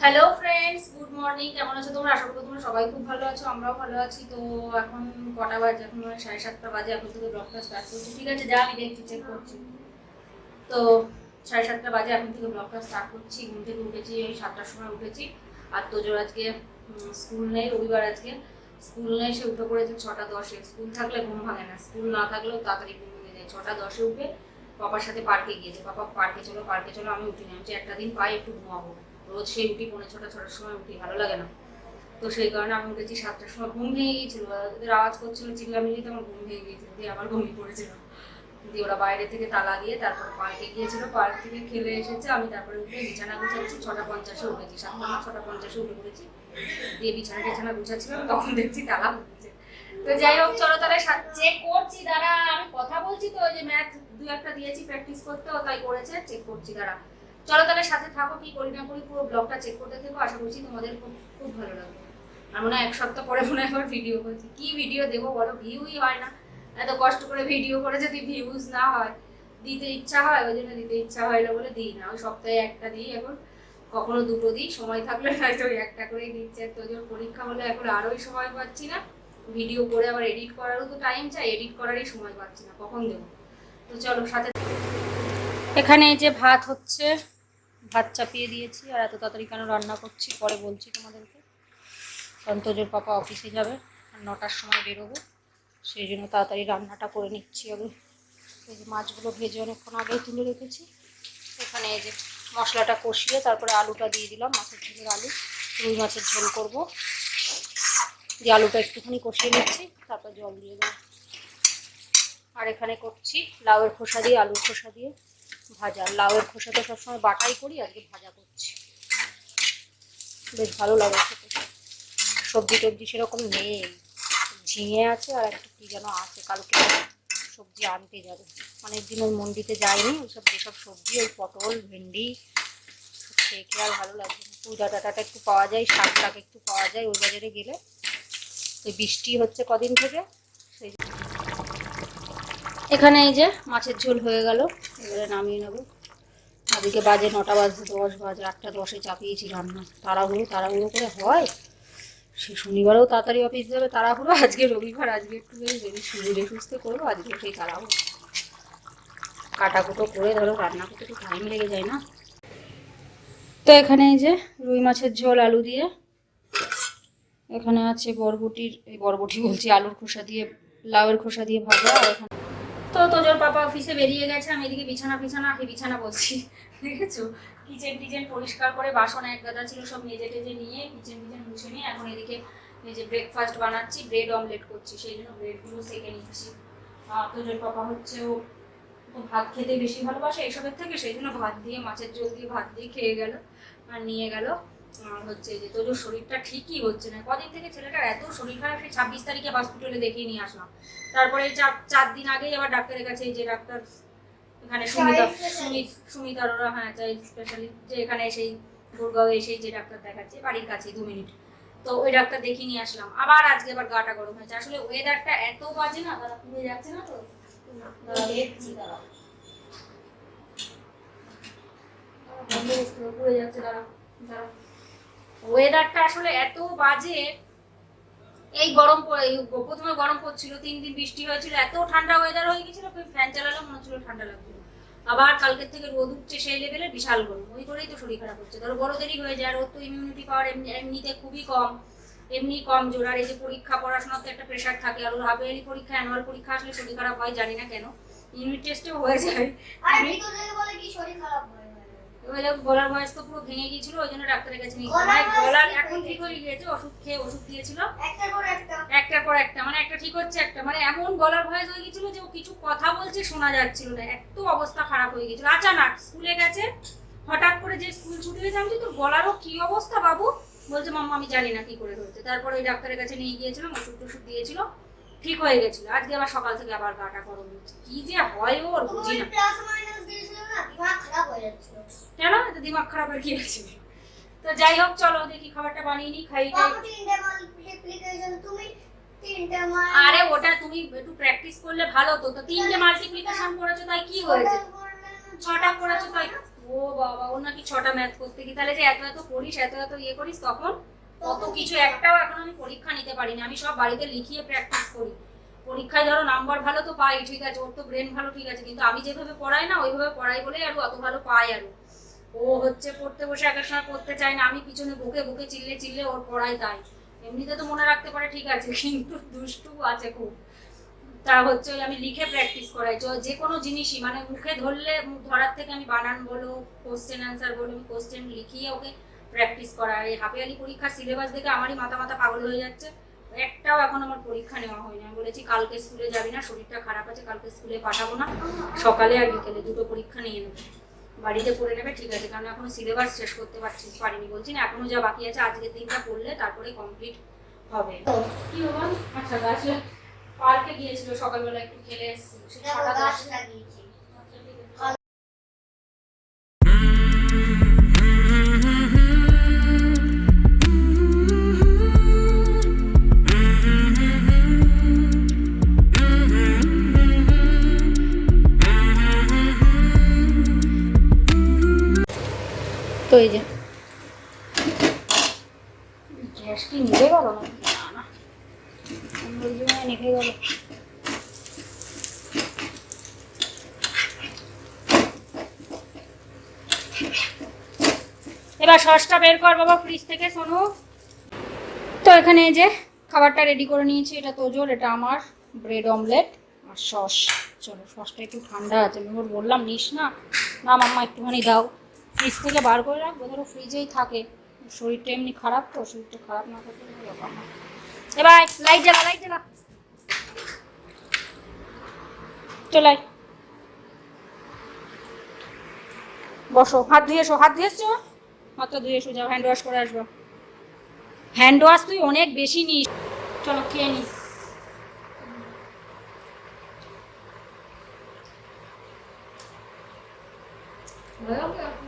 Hello friends good morning কেমন আছো তোমরা? আশা করি তোমরা সবাই খুব ভালো আছো আমরাও ভালো আছি। তো এখন কটা বাজে? এখন সাড়ে সাতটা বাজে। এখন থেকে ব্লগটা স্টার্ট করছি। ঠিক আছে যা আমি দেখছি চেক করছি। তো সাড়ে সাতটা বাজে এখন থেকে ব্লগটা স্টার্ট করছি। ঘুম থেকে উঠেছি এই সাতটার সময় উঠেছি। আর তোজোর আজকে স্কুল নেই রবিবার আজকে। স্কুল নেই সে উঠে পড়েছে ছটা দশে। স্কুল থাকলে ঘুম ভাঙে না। স্কুল না থাকলেও তাড়াতাড়ি ঘুম ভেঙে যায়। ছটা দশে উঠে পাপার সাথে পার্কে গিয়েছে। পাপা পার্কে চলো পার্কে চলো আমি আমি বলছি, একটা দিন পাই একটু ঘুমাবো। রোজ সেই উঠি পৌনে ছটা ছটার সময় উঠি ভালো লাগে না। তো সেই কারণে আমি উঠেছি সাতটার সময়, ঘুম ভেঙে গিয়েছিল। ওদের আওয়াজ করছিল, চিল্লামিল্লি তো আমার ঘুম ভেঙে গিয়েছিল, দিয়ে আবার ঘুমিয়ে পড়েছিল দিয়ে ওরা বাইরে থেকে তালা দিয়ে তারপর পার্কে গিয়েছিল। পার্ক থেকে খেলে এসেছে, আমি তারপরে উঠে বিছানা গুছাচ্ছি, ছটা পঞ্চাশে উঠেছি। সাতটা না ছটা পঞ্চাশে উঠে পড়েছি। দিয়ে বিছানা টিছানা গুছাচ্ছিলাম, তখন দেখছি তালা হচ্ছে তো যাই হোক, চলো তাহলে চেক করছি, দাঁড়া, আমি কথা বলছি তো, ওই যে ম্যাথ দু একটা দিয়েছি প্র্যাকটিস করতে ও তাই করেছে চেক করছি, দাঁড়া। চলো তাহলে সাথে থাকো, কি করি না করি, পুরো ব্লগটা চেক করতে থেকো, আশা করছি তোমাদের খুব খুব ভালো লাগবে। আর মনে হয় এক সপ্তাহ পরে মনে হয় ভিডিও করছি। কি ভিডিও দেবো বলো? ভিউই হয় না। এত কষ্ট করে ভিডিও করে যদি ভিউজ না হয়, দিতে ইচ্ছা হয়, ওই জন্য দিতে ইচ্ছা হয় না বলে দিই না। ওই সপ্তাহে একটা দিই এখন। কখনো দুটো দিই, সময় থাকলে হয়তো ওই একটা করেই দিচ্ছে। তো যখন পরীক্ষা হলে এখন আরোই সময় পাচ্ছি না। ভিডিও করে আবার এডিট করারও তো টাইম চাই এডিট করারই সময় পাচ্ছি না। কখন দেবো? তো চলো সাথে এখানে এই যে ভাত হচ্ছে। ভাত চাপিয়ে দিয়েছি আর এত তাড়াতাড়ি কেন রান্না করছি? পরে বলছি তোমাদেরকে। কারণ তোজোর পাপা অফিসে যাবে, আর নটার সময় বেরোবে। সেই জন্য তাড়াতাড়ি রান্নাটা করে নিচ্ছি আগে এই যে মাছগুলো ভেজে অনেকক্ষণ আগেই তুলে রেখেছি। এখানে এই যে মশলাটা কষিয়ে তারপরে আলুটা দিয়ে দিলাম, মাছের ঝোলের আলু। রুই মাছের ঝোল করব। দিয়ে আলুটা একটুখানি কষিয়ে নিচ্ছি, তারপর জল দিয়ে দেবো। আর এখানে করছি লাউয়ের খোসা দিয়ে, আলুর খোসা দিয়ে। ভাজা, লাউয়ের খোসা তো সবসময় বাটাই করি, আজকে ভাজা করছি। বেশ ভালো লাগে খেতে। সবজি টবজি সেরকম নেই। ঝিঙে আছে আর একটা কি যেন আছে, কালকে সবজি আনতে যাবে। অনেকদিন ওই মন্ডিতে যায়নি ওইসব যেসব সবজি, ওই পটল, ভেন্ডি খেয়ে খেয়ে আর ভালো লাগছে না। পুঁই ডাঁটাটা একটু পাওয়া যায়, শাক টাক একটু পাওয়া যায়, ওই বাজারে গেলে। ওই বৃষ্টি হচ্ছে কদিন থেকে, সেই জন্য। এখানে এই যে মাছের ঝোল হয়ে গেল। এবারে নামিয়ে নেব। আদিকে বাজে নটা বাজে, দশ বাজে, আটটা দশে চাপিয়েছি রান্না। তাড়াহুড়ো তাড়াহুড়ো করে হয়? সে শনিবারেও তাড়াতাড়ি অফিস যাবে, তাড়াহুড়ো। আজকে রবিবার, আজকে একটু যদি সুবিধে সুস্থ করব, আজকে সেই তাড়াহুড়ো। কাটাকুটো করে ধরো, রান্না করতে একটু টাইম লেগে যায় না? তো এখানে এই যে রুই মাছের ঝোল, আলু দিয়ে। এখানে আছে বরবটির, এই বরবটি বলছি, আলুর খোসা দিয়ে, লাউয়ের খোসা দিয়ে ভাজা। আর এখানে তো তোজোর পাপা অফিসে বেরিয়ে গেছে, আমি এদিকে বিছানা বিছানা বিছানা বলছি দেখেছ? কিচেন টিচেন পরিষ্কার করে বাসন এক গাদা ছিল, সব মেজে টেজে নিয়ে কিচেন টিচেন মুছে নিয়ে এখন এদিকে যে ব্রেকফাস্ট বানাচ্ছি ব্রেড অমলেট করছি, সেই জন্য ব্রেডগুলো সেকে নিচ্ছি। আর তোজোর পাপা হচ্ছে ও ভাত খেতে বেশি ভালোবাসে এইসবের থেকে, সেই জন্য ভাত দিয়ে, মাছের ঝোল দিয়ে ভাত দিয়ে খেয়ে গেল, আর নিয়ে গেল। আর হচ্ছে যে তোর শরীরটা ঠিকই হচ্ছে না। কদিন থেকে ছেলেটার এত শরীর খারাপ সেই ছাব্বিশ তারিখে হসপিটালে দেখিয়ে নিয়ে আসলাম। তারপরে চার চার দিন আগেই আবার ডাক্তারের কাছে যে ডাক্তার এখানে সুমিতা সুমিত সুমিত অরোরা হ্যাঁ চাইল্ড স্পেশালিস্ট যে এখানে সেই গুরগাঁও এসেই যে ডাক্তার দেখাচ্ছে বাড়ির কাছে দু মিনিট তো ওই ডাক্তার দেখিয়ে নিয়ে আসলাম। আবার আজকে আবার গাটা গরম হয়েছে। আসলে ওয়েদারটা এত বাজে না তারা পুড়ে যাচ্ছে না তো? পুড়ে যাচ্ছে দাঁড়া দাঁড়া ওয়েদারটা আসলে এত বাজে। এই গরম প্রথমে গরম পড়ছিল, তিন দিন বৃষ্টি হয়েছিল, এত ঠান্ডা ওয়েদার হয়ে গেছিল ফ্যান চালালেও মনে হচ্ছিল ঠান্ডা লাগছিল আবার কালকের থেকে রোদ উঠছে সেই লেভেলে বিশাল গরম। ওই করেই তো শরীর খারাপ হচ্ছে। ধরো বড়দেরই হয়ে যায় ওর তো ইমিউনিটি পাওয়ার এমনি এমনিতে খুবই কম, এমনি কম জোর। আর এই যে পরীক্ষা পড়াশোনার তো একটা প্রেশার থাকে। আর হাফ ইয়ারলি পরীক্ষা অ্যানুয়াল পরীক্ষা আসলে শরীর খারাপ হয়, জানি না কেন। ইউনিট টেস্টেও হয়ে যায়। আর ভিতর বলে কি শরীর খারাপ হয়? এবার গলার ভয়েস তো পুরো ভেঙে গিয়েছিল ওই জন্য ডাক্তারের কাছে নিয়ে গলার ঠিক এখন ঠিক হয়ে গিয়েছে ওষুধ খেয়ে ওষুধ দিয়েছিল। একটা পর একটা। মানে একটা ঠিক হচ্ছে একটা। মানে এমন গলার ভয়েস হয়ে গেছিল যে ও কিছু কথা বলছে শোনা যাচ্ছিল না। এত অবস্থা খারাপ হয়ে গেছিল আচানক স্কুলে গেছে হঠাৎ করে যে স্কুল ছুটি হয়েছে আমি তোর গলারও কি অবস্থা বাবু? বলছে মাম্মা আমি জানি না কি করে হয়েছে। তারপরে ওই ডাক্তারের কাছে নিয়ে গিয়েছিলাম ওষুধ টষুধ দিয়েছিল। ঠিক হয়ে গেছিল। আজকে আবার সকাল থেকে আবার গাটা গরম হচ্ছে। কি যে হয় ওর বুঝি না। প্লাস মাইনাস দিয়েছিল না দিমাগ খারাপ কেন? খারাপের কি আছে তো যাই হোক চলো দেখি খাবারটা বানিয়ে নিই খাই আরে ওটা তুমি একটু প্র্যাকটিস করলে ভালো তো তো তিনটে মাল্টিপ্লিকেশন করেছ তাই কি হয়েছে? ছটা করেছ তাই ও বাবা ও নাকি ছটা ম্যাথ করতে কি তাহলে যে এত এত পড়িস এত এত ইয়ে করিস তখন? কত কিছু, একটাও এখন আমি পরীক্ষা নিতে পারিনি। আমি সব বাড়িতে লিখিয়ে প্র্যাকটিস করি। পরীক্ষায় ধরো নাম্বার ভালো তো পাই, ঠিক আছে, ওর তো ব্রেন ভালো, ঠিক আছে, কিন্তু আমি যেভাবে পড়াই না, ওইভাবে পড়াই বলেই আরও অত ভালো পাই আরও। ও হচ্ছে পড়তে বসে এক এক সময় পড়তে চায় না, আমি পিছনে বুকে বুকে চিল্লে চিল্লে ওর পড়াই তাই। এমনিতে তো মনে রাখতে পারে ঠিক আছে, কিন্তু দুষ্টু আছে খুব। তা হচ্ছে ওই আমি লিখে প্র্যাকটিস করাই। যে কোনো জিনিসই মানে মুখে ধরলে, ধরার থেকে আমি বানান বলো কোশ্চেন অ্যান্সার বলো, আমি কোশ্চেন লিখিয়ে ওকে প্র্যাকটিস করা এই হাফিয়ালি পরীক্ষার সিলেবাস দেখে আমারই মাথা মাথা পাগল হয়ে যাচ্ছে। একটাও এখন আমার পরীক্ষা নেওয়া হয়নি। আমি বলেছি কালকে স্কুলে যাবি না শরীরটা খারাপ আছে কালকে স্কুলে পাঠাবো না। সকালে আর বিকেলে দুটো পরীক্ষা নিয়ে নেবে। বাড়িতে পড়ে নেবে ঠিক আছে। কারণ এখনও সিলেবাস শেষ করতে পারছি পারিনি। বলছি না এখনও যা বাকি আছে আজকের দিনটা পড়লে তারপরে কমপ্লিট হবে। কি আচ্ছা গাছে পার্কে গিয়েছিল সকালবেলা একটু খেলে এসেছিল। এই যে। গ্যাস কি নিভে গেল? না না। না ওই জন্য নিভে গেল। এবার সসটা বের কর বাবা ফ্রিজ থেকে শোনো তো এখানে এই যে খাবারটা রেডি করে নিয়েছি এটা তোজোর এটা আমার ব্রেড অমলেট আর সস। চলো সসটা একটু ঠান্ডা আছে আমি ওর বললাম নিস না। না মাম্মা একটুখানি দাও। ফ্রিজ থেকে বার করে রাখব, ধরো ফ্রিজেই থাকে। শরীরটা এমনি খারাপ তো, শরীরটা খারাপ না করতে এবার লাইট জ্বালা লাইট জ্বালা। চলাই বসো, হাত ধুয়ে এসো, হাত ধুয়ে এসছো? হাতটা ধুয়ে এসো, যাও হ্যান্ড ওয়াশ করে আসব। হ্যান্ড ওয়াশ তুই অনেক বেশি নিস। চলো, খেয়ে নি। কিচেনের কাজ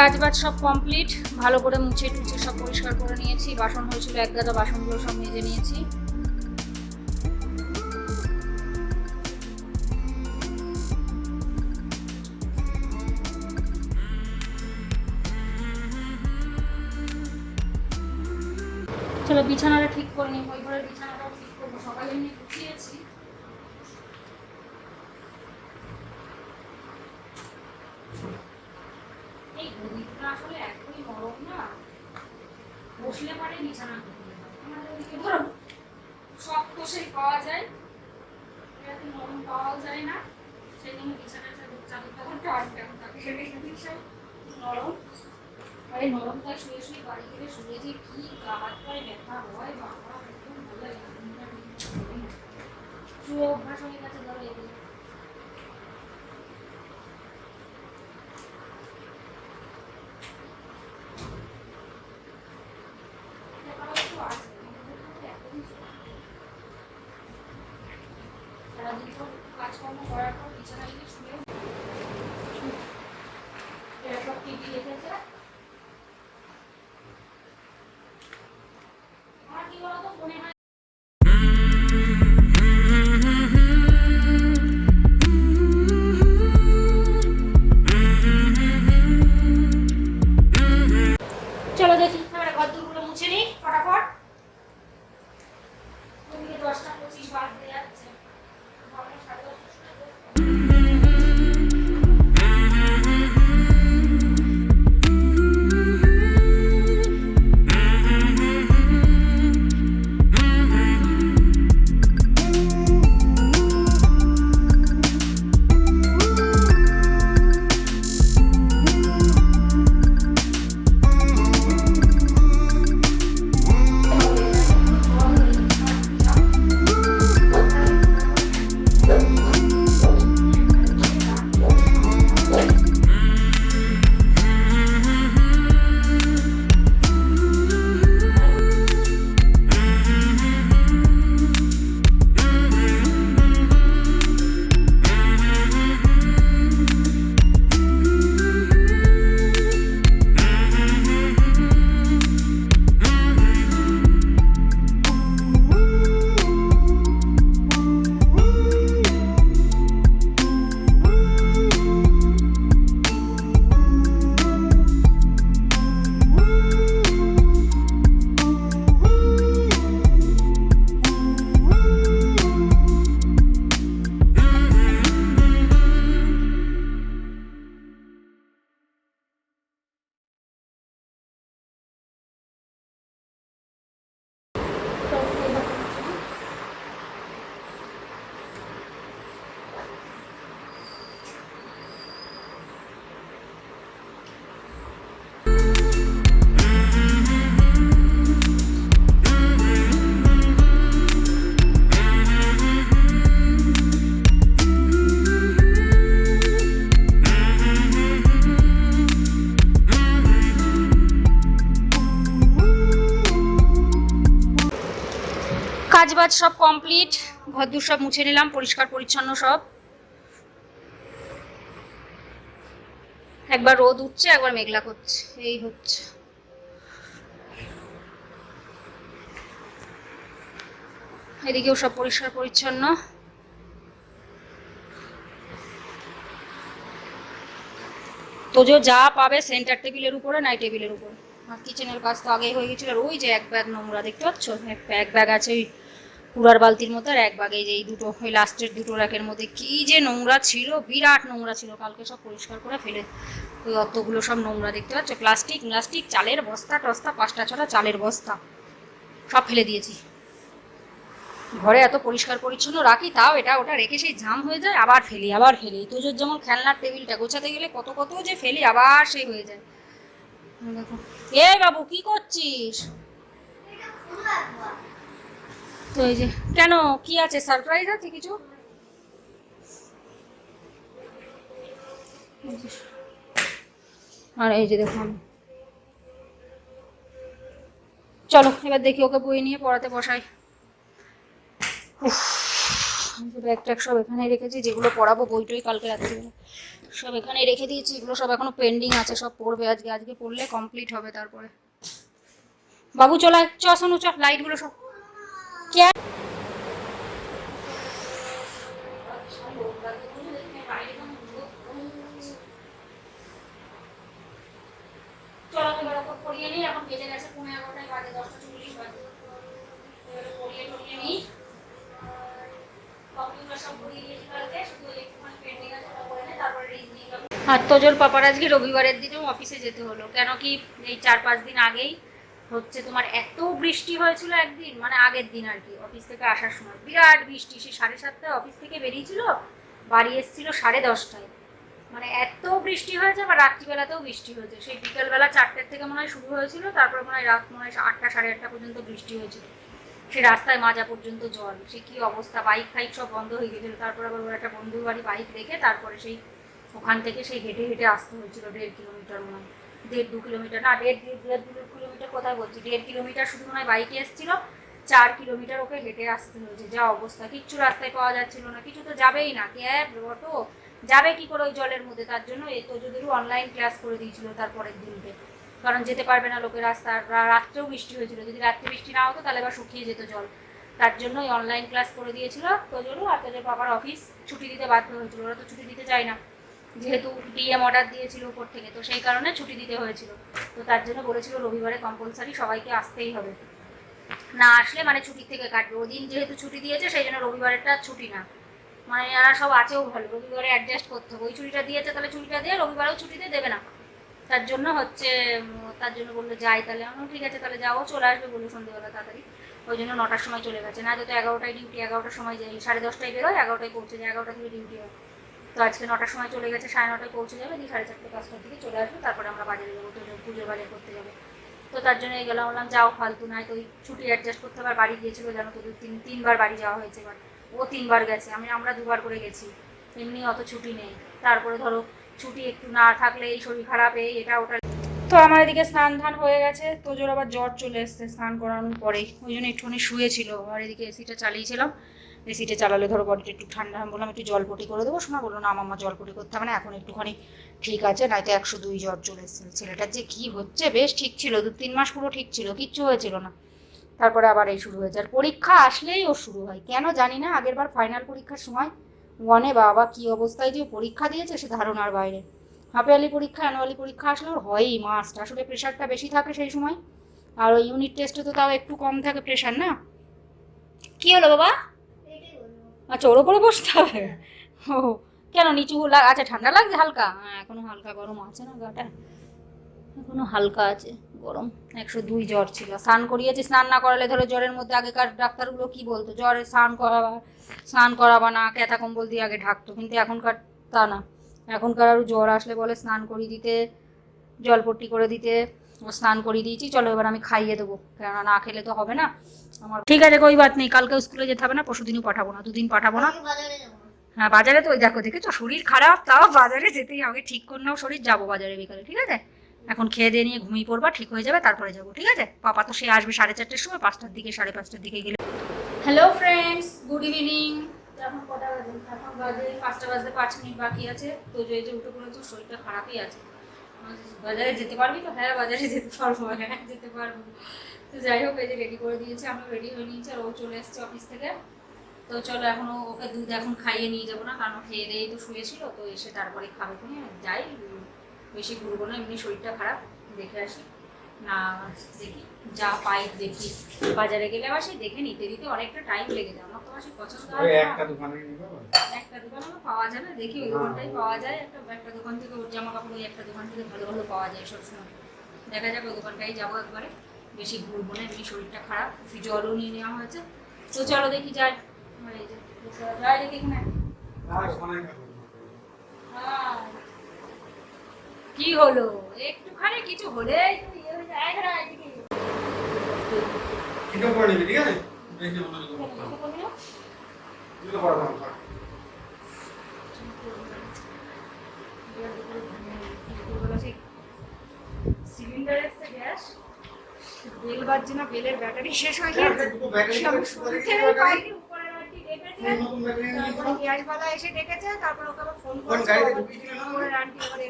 বাজ সব কমপ্লিট ভালো করে মুছে টুছে সব পরিষ্কার করে নিয়েছি। বাসন হয়েছিল এক গাদা বাসনগুলো সব মেজে নিয়েছি। চলো বিছানাটা ঠিক করে নিই ঘরের বিছানাটাও ঠিক করব সকালে এমনি গুছিয়েছি এই গদিটা আসলে এতই নরম না বসলে পারে বিছানা আমাদের ওদিকে ধরো সেই পাওয়া যায়। এত নরম পাওয়াও যায় না। সেই জন্য বিছানা চাদর চাদর তখন টান কেমন থাকে সব নরম। আর এই নরমটায় শুয়ে শুয়ে বাড়ি গেলে শুয়ে যে কি গা পায়ে ব্যথা হয়, বাবা, একদম ভালো লাগে শুয়ে অভ্যাস হয়ে গেছে ধরো এগুলো বাজ সব কমপ্লিট ঘরদুর সব মুছে নিলাম, পরিষ্কার পরিচ্ছন্ন সব। একবার রোদ উঠছে, একবার মেঘলা করছে, এই হচ্ছে। এদিকেও সব পরিষ্কার পরিচ্ছন্ন। তোজো যা পাবে সেন্টার টেবিলের উপরে নাই টেবিলের উপরে। আর কিচেনের কাজ তো আগেই হয়ে গেছিল, আর ওই যে এক ব্যাগ নোংরা, দেখতে পাচ্ছ? এক ব্যাগ আছে ওই কুড়ার বালতির মতো আর এক ব্যাগে যে এই দুটো ওই লাস্টের দুটো র্যাকের মধ্যে কি যে নোংরা ছিল, বিরাট নোংরা ছিল। কালকে সব পরিষ্কার করে ফেলে। ওই অতগুলো সব নোংরা দেখতে পাচ্ছ? প্লাস্টিক প্লাস্টিক, চালের বস্তা টস্তা, পাঁচটা ছটা চালের বস্তা। সব ফেলে দিয়েছি। ঘরে এত পরিষ্কার পরিচ্ছন্ন রাখি, তাও এটা ওটা রেখে সেই জাম হয়ে যায়, আবার ফেলি আবার ফেলি। তোজোর যেমন খেলনার টেবিলটা গোছাতে গেলে কত কত যে ফেলি, আবার সেই হয়ে যায়। দেখো। এ বাবু, কি করছিস? তো এই যে, কেন, কি আছে? সারপ্রাইজ আছে কিছু? আর এই যে দেখুন। চলো, এবার দেখি ওকে বই নিয়ে পড়াতে বসাই। ব্যাগ ট্যাগ সব এখানে রেখেছি, যেগুলো পড়াবো, বই টই কালকে রাত্রিবেলা। সব এখানে রেখে দিয়েছি, এগুলো সব এখনও পেন্ডিং আছে, সব পড়বে আজকে। আজকে পড়লে কমপ্লিট হবে তারপরে। বাবু চলায় চ শোনো চ লাইটগুলো সব। পড়িয়ে নিই এখন বেজে গেছে পনেরো এগারোটায় বাজে দশটা চল্লিশ বাজে। এবারে পড়িয়ে টড়িয়ে নিই। রিজনিং আর তোজোর পাপার আজকে রবিবারের দিনেও অফিসে যেতে হলো। কেন কি এই চার পাঁচ দিন আগেই হচ্ছে তোমার এত বৃষ্টি হয়েছিল একদিন মানে আগের দিন আর কি অফিস থেকে আসার সময়। বিরাট বৃষ্টি, সে সাড়ে সাতটায় অফিস থেকে বেরিয়েছিল, বাড়ি এসেছিল সাড়ে দশটায়। মানে এত বৃষ্টি হয়েছে বা রাত্রিবেলাতেও বৃষ্টি হয়েছে। সেই বিকেলবেলা চারটের থেকে মনে হয় শুরু হয়েছিল, তারপর মনে হয় রাত মনে হয় আটটা, সাড়ে আটটা পর্যন্ত বৃষ্টি হয়েছিল। সে রাস্তায় মাজা পর্যন্ত জল, সে কি অবস্থা? বাইক ফাইক সব বন্ধ হয়ে গেছিল। তারপর আবার ওর একটা বন্ধুর বাড়ি বাইক রেখে তারপরে সেই ওখান থেকে সেই হেঁটে হেঁটে আসতে হয়েছিল দেড় কিলোমিটার মনে হয়। দেড় দু কিলোমিটার না, দেড় দেড় দেড় কিলোমিটার কোথায় বলছি? দেড় কিলোমিটার শুধু হয় বাইকে এসেছিল, চার কিলোমিটার ওকে হেঁটে আসতে হয়েছে। যা অবস্থা, কিচ্ছু রাস্তায় পাওয়া যাচ্ছিল না, কিছু তো যাবেই না। ক্যাব, অটো, যাবে কি করে ওই জলের মধ্যে? তার জন্য এই তোজোদেরও অনলাইন ক্লাস করে দিয়েছিল তারপরের দিনকে। কারণ যেতে পারবে না লোকের রাস্তা রাত্রেও বৃষ্টি হয়েছিল। যদি রাত্রে বৃষ্টি না হতো, তাহলে এবার শুকিয়ে যেত জল। তার জন্যই অনলাইন ক্লাস করে দিয়েছিল। তোজোরও আর তোজোর বাবার অফিস ছুটি দিতে বাধ্য হয়েছিল, ওরা তো ছুটি দিতে চায় না। যেহেতু ডিএম অর্ডার দিয়েছিল উপর থেকে, তো সেই কারণে ছুটি দিতে হয়েছিল। তো তার জন্য বলেছিল রবিবারে কম্পালসারি সবাইকে আসতেই হবে। না আসলে মানে ছুটি থেকে কাটবে। ওদিন যেহেতু ছুটি দিয়েছে, সেই জন্য রবিবারেরটা ছুটি না। মানে এরা সব আছেও ভালো। রবিবারে অ্যাডজাস্ট করতে হবে। ওই ছুটিটা দিয়েছে, তাহলে ছুটিটা দিয়ে রবিবারেও ছুটিতে দেবে না। তার জন্য হচ্ছে তার জন্য বলল, যাই তাহলে। আমি ঠিক আছে, তাহলে যাও, চলে আসবে, বলল সন্ধ্যেবেলা তাড়াতাড়ি। ওই জন্য নটার সময় চলে গেছে। না, যত এগারোটায় ডিউটি এগারোটার সময় যাই। সাড়ে দশটায় বেরোয়, এগারোটায় পৌঁছে যায়। এগারোটা থেকে ডিউটি হয়। তো আজকে নটার সময় চলে গেছে, সাড়ে নটায় পৌঁছে যাবে, দিয়ে সাড়ে চারটে, পাঁচটার দিকে চলে আসবে, তারপরে আমরা বাজারে যাব তো পুজোর বাজার করতে যাব। তো তার জন্য এই গেলাম, বললাম, যাও, ফালতু নাই তো ওই ছুটি অ্যাডজাস্ট করতে আবার বাড়ি গিয়েছিল জানো তো দু তিন, তিনবার বাড়ি যাওয়া হয়েছে এবার। ও তিনবার গেছে, আমি, আমরা দুবার করে গেছি, এমনি অত ছুটি নেই। তারপরে ধরো, ছুটি একটু না থাকলে এই শরীর খারাপ, এই এটা, ওটা তো আমার এদিকে স্নান ধান হয়ে গেছে, তোজোর আবার জ্বর চলে এসছে, স্নান করানোর পরেই। ওই জন্য একটুখানি শুয়েছিল আর এদিকে এসিটা চালিয়েছিলাম। এসিটা চালালে ধরো বডিটা একটু ঠান্ডা, আমি বললাম একটু জলপটি করে দেবো। শোনা বলল, না আমার জলপটি করতে হবে না, এখন একটুখানি ঠিক আছে নয়তো একশো দুই জ্বর চলে এসেছিল ছেলেটার যে কী হচ্ছে, বেশ ঠিক ছিল, দু তিন মাস পুরো ঠিক ছিল, কিচ্ছু হয়েছিল না। তারপরে আবার এই শুরু হয়েছে। আর পরীক্ষা আসলেই ও শুরু হয়। কেন জানি না, আগের বার ফাইনাল পরীক্ষার সময় ওয়ানে বাবা, কি অবস্থায় যে পরীক্ষা দিয়েছে, সে ধারণার বাইরে। হাফ ইয়ারলি পরীক্ষা অ্যানুয়ালি পরীক্ষা আসলে ওর হয়ই মাস্ট আসলে প্রেশারটা বেশি থাকে সেই সময়। আর ওই ইউনিট টেস্টে তো তাও একটু কম থাকে প্রেশার না? কি হলো বাবা? আচ্ছা ওর ওপরে বসতে হবে? ও, কেন, নিচু লাগ আচ্ছা ঠান্ডা লাগছে হালকা? হ্যাঁ এখনও হালকা গরম আছে না গাটা? এখনও হালকা আছে, গরম। একশো দুই জ্বর ছিল। স্নান করিয়েছি, স্নান না করালে ধরো জ্বরের মধ্যে আগেকার ডাক্তারগুলো কি বলতো? জ্বরে স্নান করাবা স্নান করাবা না, ক্যাথা কম্বল দিয়ে আগে ঢাকতো, কিন্তু এখনকার তা না। এখনকার আরও জ্বর আসলে বলে স্নান করিয়ে দিতে, জলপট্টি করে দিতে, স্নান করিয়ে দিয়েছি, চলো এবার আমি খাইয়ে দেবো। কেননা না খেলে তো হবে না। ঠিক আছে, কই বাত নেই, কালকে স্কুলে যেতে হবে না, পরশু দিনও পাঠাবো না, দুদিন পাঠাবো না। হ্যাঁ বাজারে তো ওই দেখো, দেখেছ? শরীর খারাপ, তাও বাজারে যেতেই হবে, ঠিক করে নাও শরীর, যাব বাজারে বিকালে, ঠিক আছে? এখন খেয়ে দিয়ে নিয়ে ঘুমিয়ে পড়বা, ঠিক হয়ে যাবে, তারপরে যাব, ঠিক আছে? পাপা তো সে আসবে সাড়ে চারটের সময়, পাঁচটার দিকে, সাড়ে পাঁচটার দিকে গেলে। হ্যালো ফ্রেন্ডস গুড ইভিনিং এখন কটা বাজে? এখন বাজে পাঁচটা বাজতে পাঁচ মিনিট বাকি আছে। তো যে যে উঠে পড়েছো, শরীরটা খারাপই আছে। বাজারে যেতে পারবি তো? হ্যাঁ বাজারে যেতে পারব হ্যাঁ যেতে পারব। তো যাই হোক এই যে রেডি করে দিয়েছে আমি রেডি হয়ে নিয়েছি আর ও চলে এসেছে অফিস থেকে। তো চলো এখন ওকে দুধ এখন খাইয়ে নিয়ে যাব না কারণ খেয়ে দিয়েই তো শুয়েছিল তো এসে তারপরে খাবে। হ্যাঁ যাই বেশি ঘুরবো না এমনি শরীরটা খারাপ দেখে আসি। না দেখি যা পাই দেখি। বাজারে গেলে আবার সেই দেখে নিতে দিতে অনেকটা টাইম লেগে যায়। আমার তো সেই পছন্দ হয়। একটা দোকানে একটা দোকানে পাওয়া যায় না দেখি ওই দোকানটাই পাওয়া যায়। একটা একটা দোকান থেকে ওর জামা কাপড় ওই একটা দোকান থেকে ভালো ভালো পাওয়া যায় সবসময়। দেখা যাক ওই দোকানটাই যাব একবারে। বেশি ঘুরবো না এমনি শরীরটা খারাপ জলও নিয়ে নেওয়া হয়েছে। তো চলো দেখি যাই। যাই দেখি। হ্যাঁ। কি হলো? একটুখানি কিছু হলেই তো ইয়ে ঠিক আছে বেশি মনে করব না। দুটো করে দাও, থাক। সিলিন্ডার এসছে গ্যাস বেল বাজছে না বেলের ব্যাটারি শেষ হয়ে হ্যাঁ, গেছে। করে পাইনি তারপরে গ্যাসওয়ালা এসে ডেকেছে তারপর ওকে আবার ফোন করেছে। আবার আন্টি হয়।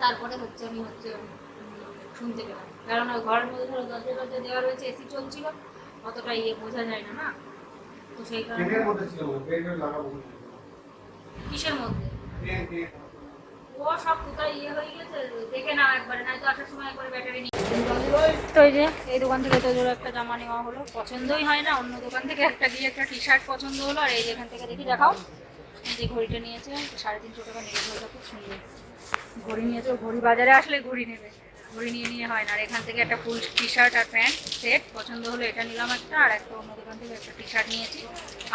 তারপরে হচ্ছে আমি হচ্ছে শুনতে পেলাম। কারণ ঘরের মধ্যে ধরো দরজা দরজা দেওয়া রয়েছে এসি চলছিল অতটা ইয়ে বোঝা যায় না না? তো সেই কারণে। কিসের মধ্যে? তো এই যে, এই দোকান থেকে তো একটা জামা নেওয়া হলো। পছন্দই হয় না, অন্য দোকান থেকে একটা গিয়ে একটা টি শার্ট পছন্দ হলো, আর এই যে এখান থেকে দেখি দেখাও। যে ঘড়িটা নিয়েছে, সাড়ে তিনশো টাকা নিয়ে ঘড়িটা খুব সুন্দর। ঘড়ি নিয়েছে, ঘড়ি বাজারে আসলে ঘড়ি নেবে। ঘড়ি নিয়ে নিয়ে হয় না, আর এখান থেকে একটা ফুল টি শার্ট আর প্যান্ট সেট পছন্দ হলো, এটা নিলাম একটা, আর একটা অন্য দোকান থেকে একটা টি শার্ট নিয়েছি,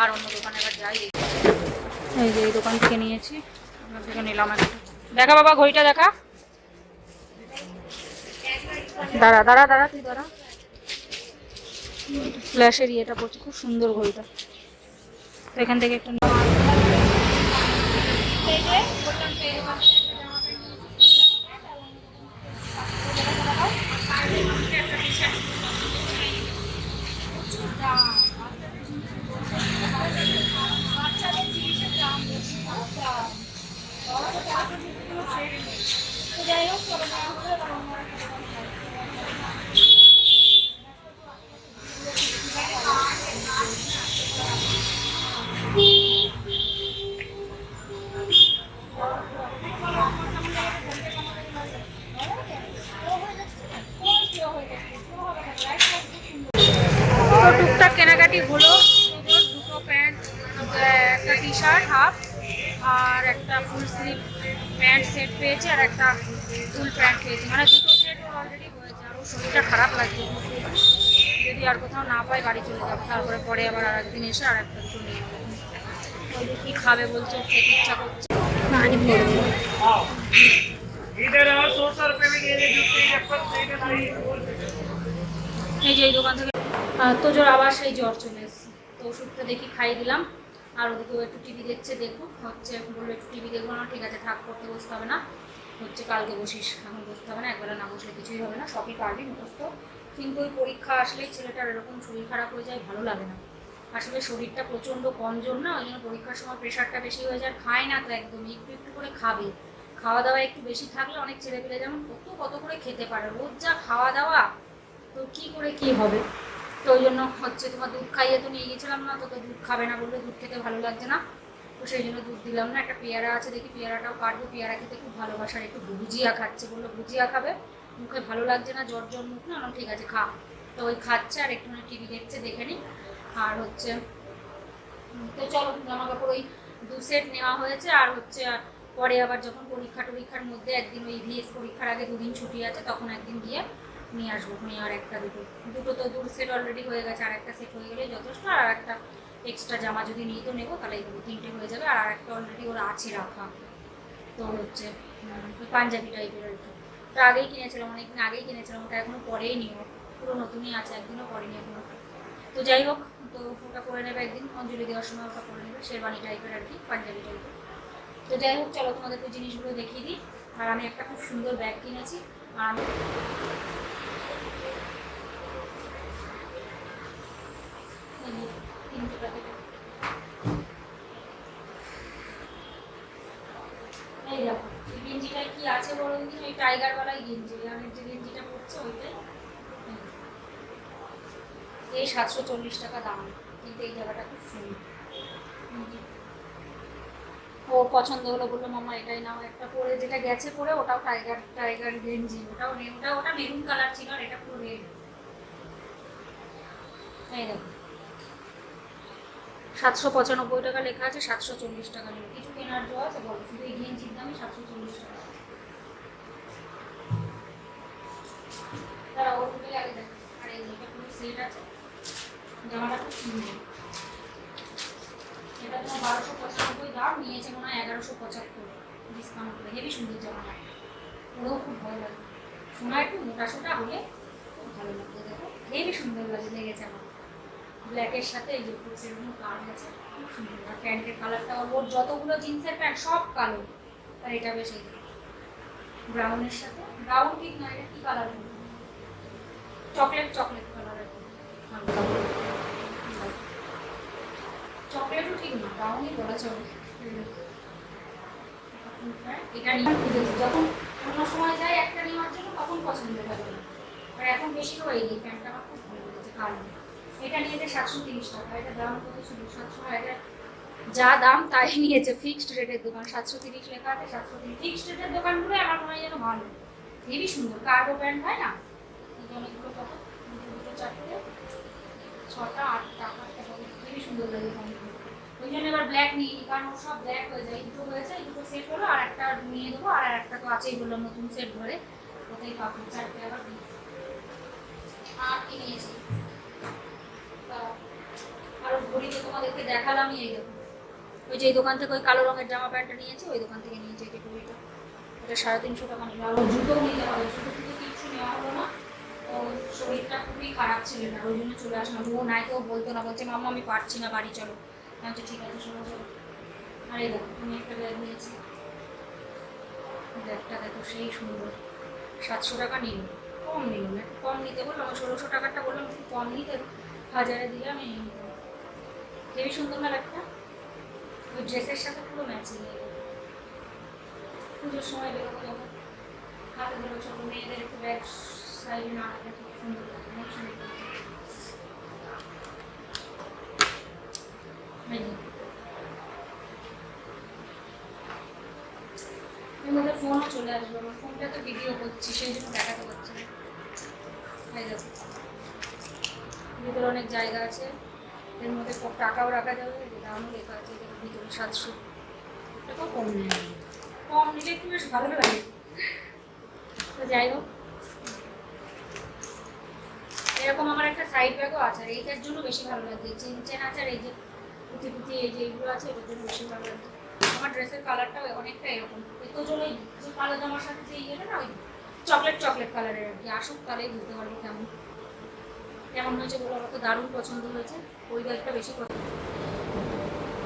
আর অন্য দোকানে এবার যাই এই যে এই দোকান থেকে নিয়েছি ওখান থেকে নিলাম একটা। দেখা বাবা, ঘড়িটা দেখা। দাঁড়া দাঁড়া দাঁড়া, তুই দাঁড়া। ফ্ল্যাশের ইয়েটা পড়ছে, খুব সুন্দর ঘড়িটা। তো এখান থেকে একটা আর একটা কি খাবে খেতে ইচ্ছা করছে পানি এই যে এই দোকান থেকে তো জোর আবার সেই জ্বর চলে এসছে তো ওষুধটা দেখি দিলাম আর ওদিকেও একটু টিভি দেখছে দেখো হচ্ছে বলল একটু টিভি দেখব না ঠিক আছে থাক করতে বসতে হবে না হচ্ছে কালকে বসিস এখন বসতে হবে না একবেলা না বসলে কিছুই হবে না সবই পারবি মুখস্থ কিন্তু ওই পরীক্ষা আসলেই ছেলেটার এরকম শরীর খারাপ হয়ে যায়, ভালো লাগে না। আসলে শরীরটা প্রচণ্ড কমজোর না, ওই জন্য পরীক্ষার সময় প্রেশারটা বেশি হয়ে যায়, খায় না তো একদমই, একটু একটু করে খাবে। খাওয়া দাওয়া একটু বেশি থাকলে অনেক ছেলে পেলে যেমন কত কত করে খেতে পারে, রোজ যা খাওয়া দাওয়া তো কি করে কি হবে? তো ওই জন্য হচ্ছে তোমার দুধ খাইয়ে তো নিয়ে গেছিলাম না, তো তো দুধ খাবে না বললে দুধ খেতে ভালো লাগছে না। তো সেই জন্য দুধ দিলাম না, একটা পেয়ারা আছে, দেখি পেয়ারাটাও কাটবো, পেয়ারা খেতে খুব ভালোবাসার, একটু ভুজিয়া খাচ্ছে বলল, ভুজিয়া খাবে। মুখে ভালো লাগছে না জ্বর জ্বর মুখ না ঠিক আছে, খা। তো ওই খাচ্ছে আর একটু টিভি দেখছে, দেখে নি। আর হচ্ছে, তো চলো জামা কাপড় ওই দু সেট নেওয়া হয়েছে। আর হচ্ছে পরে আবার যখন পরীক্ষা টরীক্ষার মধ্যে একদিন ওই ভিএস পরীক্ষার আগে দুদিন ছুটি আছে, তখন একদিন গিয়ে নিয়ে আসব, নিয়ে আর একটা দুটো। দুটো তো দু সেট অলরেডি হয়ে গেছে, আর একটা সেট হয়ে গেলে যথেষ্ট। আর একটা এক্সট্রা জামা যদি নিই তো নেব, তাহলে এগুলো তিনটে হয়ে যাবে। আর একটা অলরেডি ওরা আছে রাখা। তো হচ্ছে পাঞ্জাবি টাইপের আর কি। তো আগেই কিনেছিলাম, অনেকদিন আগেই কিনেছিলাম, ওটা এখনও পরেই নিও পুরো নতুনই আছে, একদিনও পরেনি এখনও। তো যাই হোক তো ওটা করে নেবে একদিন, অঞ্জলি দেওয়ার সময় ওটা করে নেবে শেরবানি টাইপের আর কি, পাঞ্জাবি টাইপের তো যাই হোক, চলো তোমাদেরকে জিনিসগুলো দেখিয়ে দিই। আর আমি একটা খুব সুন্দর ব্যাগ কিনেছি, আর আমি এই দেখো গেঞ্জিটায় কি আছে বলো দিন? ওই টাইগার গেঞ্জি আগের যে গেঞ্জিটা পড়ছে ওইটাই। এই সাতশো চল্লিশ টাকা দাম, কিন্তু এই জায়গাটা খুব সুন্দর। ও পছন্দ হলো, বলল মামা এটাই নাও একটা পরে। যেটা গেছে পরে, ওটাও টাইগার টাইগার গেঞ্জি, ওটাও নে- ওটা ওটা মেরুন কালার ছিল আর এটা পুরো রেড সাতশো পঁচানব্বই টাকা লেখা আছে, সাতশো চল্লিশ টাকা নেবে। কিছু কেনার জো আছে, বলো, শুধু এই গেঞ্জির দামই সাতশো চল্লিশ টাকা। তারা ওগুলো আগে দেখো। আর এই যে, এটা পুরো সেট আছে। জামাটা খুব সুন্দর এটা তোমার বারোশো পঁচানব্বই দাম, নিয়েছে মনে হয় এগারোশো পঁচাত্তর। ডিসকাউন্ট করে। হেভি সুন্দর জামাটা পুরোও খুব ভালো লাগে। সোনা একটু মোটা সোটা হলে খুব ভালো লাগবে দেখো। হেভি সুন্দর লাগে, লেগেছে আমার। ব্ল্যাকের সাথে এই যে সেরকম কাজ আছে, খুব সুন্দর। আর প্যান্টের কালারটা ওর যতগুলো জিন্সের প্যান্ট সব কালো। আর এটা বেশ এই ব্রাউনের সাথে। ব্রাউন ঠিক না এটা কি কালার চকলেট চকলেট কালার চকলেটও ঠিক না ব্রাউনই বলা চলে এটা নিয়ে খুঁজেছি যখন অন্য সময় যাই একটা নেওয়ার জন্য তখন পছন্দ হবে আর এখন বেশি করে এই প্যান্টটা আমার খুব ভালো লেগেছে কালো এটা নিয়েছে সাতশো তিরিশ টাকা এটা দাম কত ছিল সাতশো এটা যা দাম তাই নিয়েছে ফিক্সড রেটের দোকান সাতশো তিরিশ লেখা আছে সাতশো তিরিশ ফিক্সড রেটের দোকানগুলো আমার মনে হয় যেন ভালো হেবি সুন্দর কার্গো প্যান্ট হয় না এই কত দুটো চারটে ছটা আটটা আটটা হেবি সুন্দর লাগে ওই জন্য এবার ব্ল্যাক নিয়ে কারণ ওর সব ব্ল্যাক হয়ে যায়। দুটো হয়েছে, দুটো সেট হলো, আর একটা নিয়ে দেবো আর একটা তো আছেই বললাম নতুন সেট ধরে। ওটাই পাবো চারটে আবার দিই। আর কি নিয়েছি তা, আরও ঘড়ি তো তোমাদেরকে দেখালামই এই দেখো। ওই যে এই দোকান থেকে ওই কালো রঙের জামা প্যান্টটা নিয়েছি, ওই দোকান থেকে নিয়েছি এই ঘড়িটা। এটা সাড়ে তিনশো টাকা নিল। আর জুতোও নিতে হবে, জুতো টুতো কিচ্ছু নেওয়া হলো না। ও শরীরটা খুবই খারাপ ছিল না ওই জন্য চলে আসলাম। ও নাই কেউ বলতো না, বলছে মামা আমি পারছি না, বাড়ি চলো। বলছি, ঠিক আছে চলো চলো আর এই দেখো আমি একটা ব্যাগ নিয়েছি। ব্যাগটা দেখো সেই সুন্দর। সাতশো টাকা নিল। কম নিল না কম নিতে বললাম ষোলোশো টাকারটা বললাম একটু কম নিতে হাজারে দিলে আমি হেবি সুন্দর না ব্যাগটা? ওই ড্রেসের সাথে পুরো ম্যাচিং পুজোর সময় বেরোবো যখন। হাতে ধরে ছোটো মেয়েদের একটু ব্যাগ সাইডে না রাখলে খুব সুন্দর লাগে অনেক সুন্দর লাগে। এই যে। এর মধ্যে ফোনও চলে আসবে আমার ফোনটা তো ভিডিও করছি সেই জন্য দেখাতে পারছি না। ভিতরে অনেক জায়গা আছে এর মধ্যে টাকাও রাখা যাবে দামও লেখা আছে ভিতরে সাতশো। কম নেই। কম নিলে একটু বেশ ভালো লাগে। তো যাই হোক। এরকম আমার একটা সাইড ব্যাগও আছে এইটার জন্য বেশি ভালো লাগে। চেন চেন আছে আর এই যে পুঁতি পুঁতি এই যে আছে এটার জন্য বেশি ভালো লাগে। আমার ড্রেসের কালারটা অনেকটা এরকম। এত জন্য যে কালো জামার সাথে যে ইয়েটা না ওই চকলেট চকলেট কালারের আর কি। আসুক তাহলেই বুঝতে পারব কেমন। কেমন হয়েছে বলো? আমার তো দারুণ পছন্দ হয়েছে। ওই ব্যাগটা বেশি পছন্দ।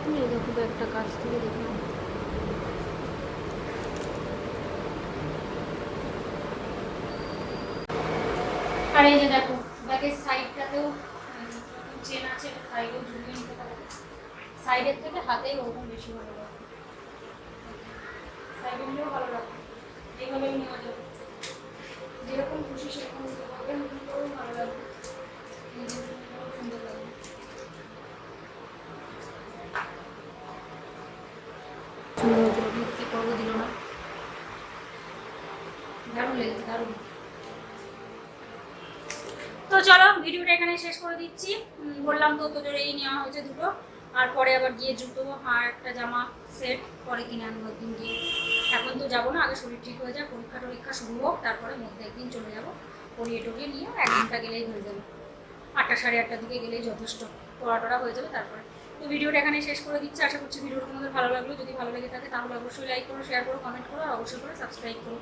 তুমি এই দেখো ব্যাগটা কাছ থেকে দেখলাম আর এই যে দেখো ব্যাগের সাইডটাতেও চেন আছে সাইডেও ঝুলিয়ে নিতে পারো সাইডের থেকে হাতেই ওরকম বেশি ভালো লাগে। সাইডে নিলেও ভালো লাগে। এইভাবেই নেওয়া যাবে যেরকম খুশি সেরকম ভালো লাগবে সুন্দর লাগবে তো চলো, ভিডিওটা এখানে শেষ করে দিচ্ছি। বললাম তো তোদের এই নেওয়া হয়েছে দুটো। আর পরে আবার গিয়ে জুতো আর একটা জামা, সেট পরে কিনে আনব একদিন গিয়ে। এখন তো যাব না, আগে শরীর ঠিক হয়ে যায় পরীক্ষা টরীক্ষা শুরু হোক, তারপরে মধ্যে একদিন চলে যাব। পরিয়ে টরিয়ে নিয়ে এক ঘণ্টা গেলেই হয়ে যাবে। আটটা সাড়ে আটটার দিকে গেলেই যথেষ্ট। পড়া টড়া হয়ে যাবে তারপরে। তো ভিডিওটা এখানে শেষ করে দিচ্ছি। আশা করছি ভিডিওটা তোমাদের ভালো লাগল। যদি ভালো লেগে থাকে তাহলে অবশ্যই লাইক করো শেয়ার করো কমেন্ট করো, আর অবশ্যই করে সাবস্ক্রাইব করো।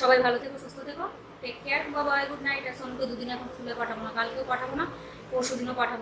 সবাই ভালো থেকো, সুস্থ থেকো। Take care Babai good night আর সোনকে দুদিন এখন স্কুলে পাঠাবো না, কালকেও পাঠাবো না পরশু দিনও পাঠাবো